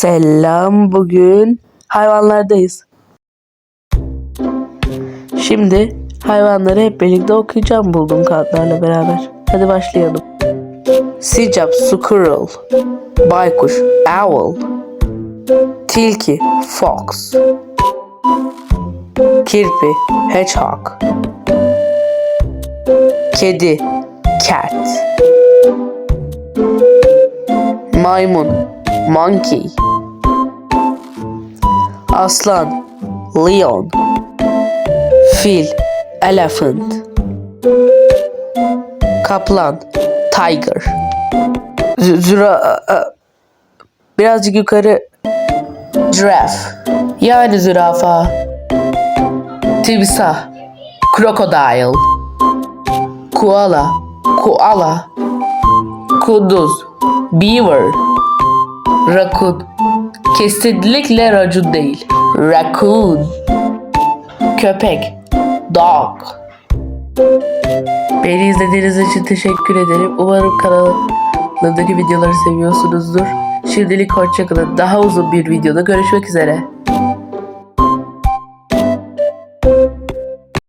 Selam bugün hayvanlardayız. Şimdi hayvanları hep birlikte okuyacağım bulduğum kağıtlarla beraber. Hadi başlayalım. Sincap, squirrel, baykuş, owl, tilki, fox, kirpi, hedgehog, kedi, cat, maymun, monkey, aslan, leon, fil, elephant, kaplan, tiger, Z- birazcık yukarı. Giraffe. Yani zürafa, timsah, crocodile, koala, koala, kunduz, beaver, raccoon, kesinlikle racun değil, raccoon, köpek, dog. Beni izlediğiniz için teşekkür ederim. Umarım kanalımdaki videoları seviyorsunuzdur. Şimdilik hoşçakalın. Daha uzun bir videoda görüşmek üzere.